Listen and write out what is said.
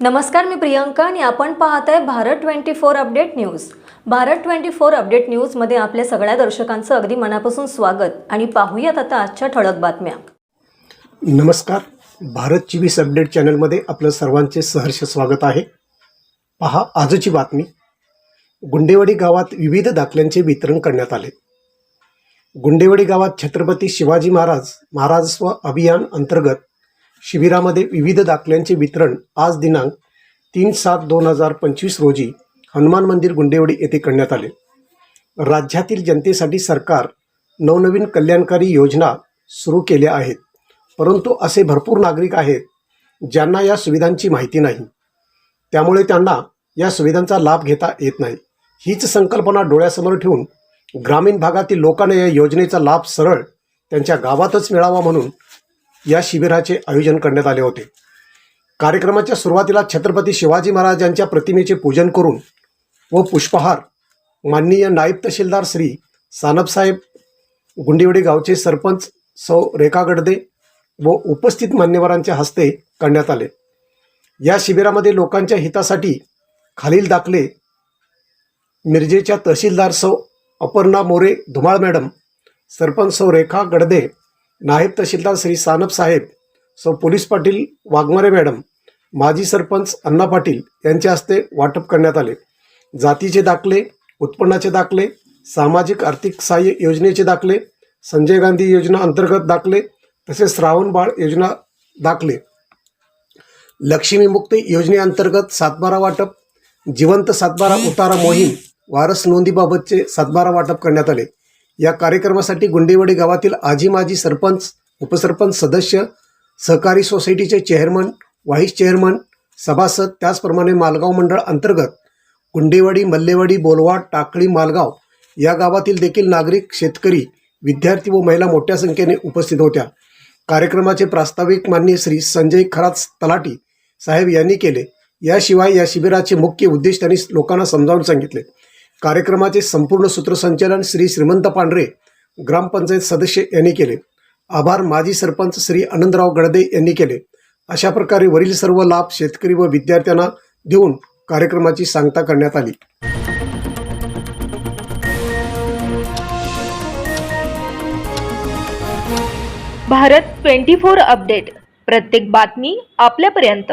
नमस्कार मी प्रियंका आणि आपण पाहत आहे Bharat twenty four update news. Bharat twenty four update न्यूजमध्ये आपल्या सगळ्या दर्शकांचं अगदी मनापासून स्वागत आणि पाहूयात आता आजच्या ठळक बातम्या. नमस्कार. भारत चोवीस अपडेट चॅनलमध्ये आपलं सर्वांचे सहर्ष स्वागत आहे. पहा आजची बातमी. गुंडेवाडी गावात विविध दाखल्यांचे वितरण करण्यात आले. गुंडेवाडी गावात छत्रपती शिवाजी महाराज महाराजस्व अभियान अंतर्गत शिबिरामध्ये विविध दाखल्यांचे वितरण आज दिनांक तीन सात दोन हजार पंचवीस रोजी हनुमान मंदिर गुंडेवाडी येथे करण्यात आले. राज्यातील जनतेसाठी सरकार नवनवीन कल्याणकारी योजना सुरू केल्या आहेत. परंतु असे भरपूर नागरिक आहेत ज्यांना या सुविधांची माहिती नाही. त्यामुळे त्यांना या सुविधांचा लाभ घेता येत नाही. हीच संकल्पना डोळ्यासमोर ठेवून ग्रामीण भागातील लोकांना या योजनेचा लाभ सरळ त्यांच्या गावातच मिळावा म्हणून या शिबिराचे आयोजन करण्यात आले होते. कार्यक्रमाच्या सुरुवातीला छत्रपती शिवाजी महाराज यांच्या प्रतिमेचे पूजन करून व पुष्पहार माननीय नायब तहसीलदार श्री सानपसाहेब गुंडिवडे गावचे सरपंच सौ रेखा गडदे व उपस्थित मान्यवरांच्या हस्ते करण्यात आले. या शिबिरामध्ये लोकांच्या हितासाठी खालील दाखले मिरजेच्या तहसीलदार सौ अपर्णा मोरे धुमाळ मॅडम सरपंच सौ रेखा गडदे नायब तहसीलदार श्री सानप साहेब सौ पोलीस पाटील वाघमारे मॅडम माजी सरपंच अण्णा पाटील यांच्या हस्ते वाटप करण्यात आले. जातीचे दाखले उत्पन्नाचे दाखले सामाजिक आर्थिक सहाय्य योजनेचे दाखले संजय गांधी योजना अंतर्गत दाखले तसेच श्रावण बाळ योजना दाखले. लक्ष्मीमुक्ती योजनेअंतर्गत सातबारा वाटप जिवंत सातबारा उतारा मोहीम वारस नोंदीबाबतचे सातबारा वाटप करण्यात आले. या कार्यक्रमासाठी गुंडेवाडी गावातील आजी माजी सरपंच उपसरपंच सदस्य सहकारी सोसायटीचे चेअरमन व्हाईस चेअरमन सभासद त्याचप्रमाणे मालगाव मंडळ अंतर्गत गुंडेवाडी मल्लेवाडी बोलवाड टाकळी मालगाव या गावातील देखील नागरिक शेतकरी विद्यार्थी व महिला मोठ्या संख्येने उपस्थित होत्या. कार्यक्रमाचे प्रास्ताविक मान्य श्री संजय खरात तलाटी साहेब यांनी केले. याशिवाय या शिबिराचे मुख्य उद्देश त्यांनी लोकांना समजावून सांगितले. कार्यक्रमाचे संपूर्ण सूत्रसंचालन श्री श्रीमंत पांढरे ग्रामपंचायत सदस्य यांनी केले. आभार माजी सरपंच श्री आनंदराव गडदे यांनी केले. अशा प्रकारे वरील सर्व लाभ शेतकरी व विद्यार्थ्यांना देऊन कार्यक्रमाची सांगता करण्यात आली. Bharat twenty four update. प्रत्येक बातमी आपल्यापर्यंत.